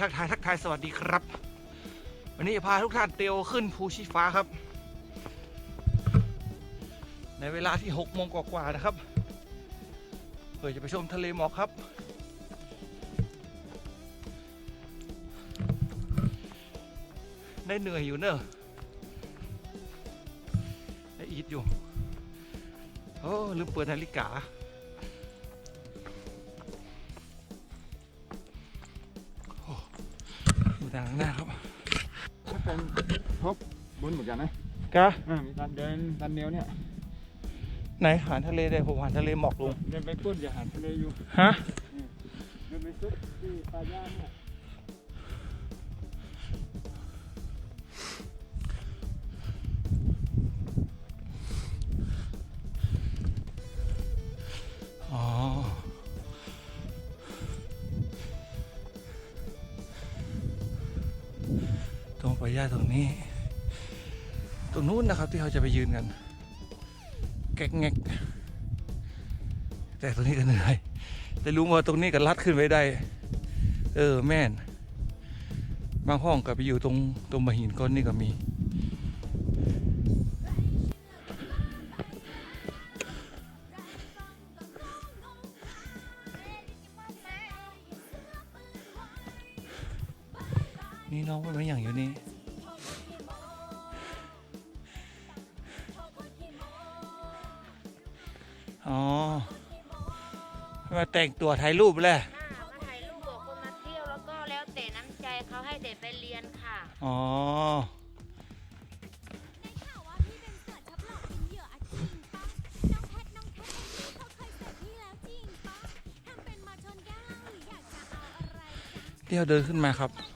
ทักทายทักทายสวัสดีครับ วันนี้จะพาทุกท่านเตียวขึ้นภูชีฟ้าครับ ในเวลาที่6โมงกว่าๆนะครับเพื่อจะไปชมทะเลหมอกครับ ได้เหนื่อยอยู่เนอะได้อีทอยู่โอ้ลืมเปิดนาฬิกา ดูทางหน้าครับถ้าเป็นพบบุญเหมือนกันนะกะอ่ามีการเดินตันเดียวเนี่ยไหนหานทะเลได้ผมหานทะเลหมอกลุงเดินไปปุ้นอย่าหาทะเลอยู่ฮะเดินไปซุดที่ปลาย่างเนี่ยอ๋อ ตรงไปย่าตรงนี้ ตรงนู้นนะครับที่เขาจะไปยืนกัน แก๊กแงกแต่ตรงนี้ก็เหนื่อย แต่รู้ว่าตรงนี้ก็ลัดขึ้นไปได้ เออแม่น บางห้องก็ไปอยู่ตรงตรงมหินก้อนนี่ก็มี นี่น้องไม่อย่างอยู่นี่อ๋อมาแต่งตัวถ่ายรูปเลยอ่ามาถ่ายรูปบอกคนมาเที่ยวแล้วก็แล้วแต่น้ำใจเขาให้เด็กไปเรียนค่ะ อ๋อได้ข่าวว่าพี่เป็นเสือชับหลอกเป็นเหยื่ออะจริงปะน้องแพทน้องแพทเขาเคยเสือพี่แล้วจริงปะทำเป็นมาชนแก้วเหล้าหรืออยากจะเอาอะไรจ๊ะเที่ยวเดินขึ้นมาครับน้อง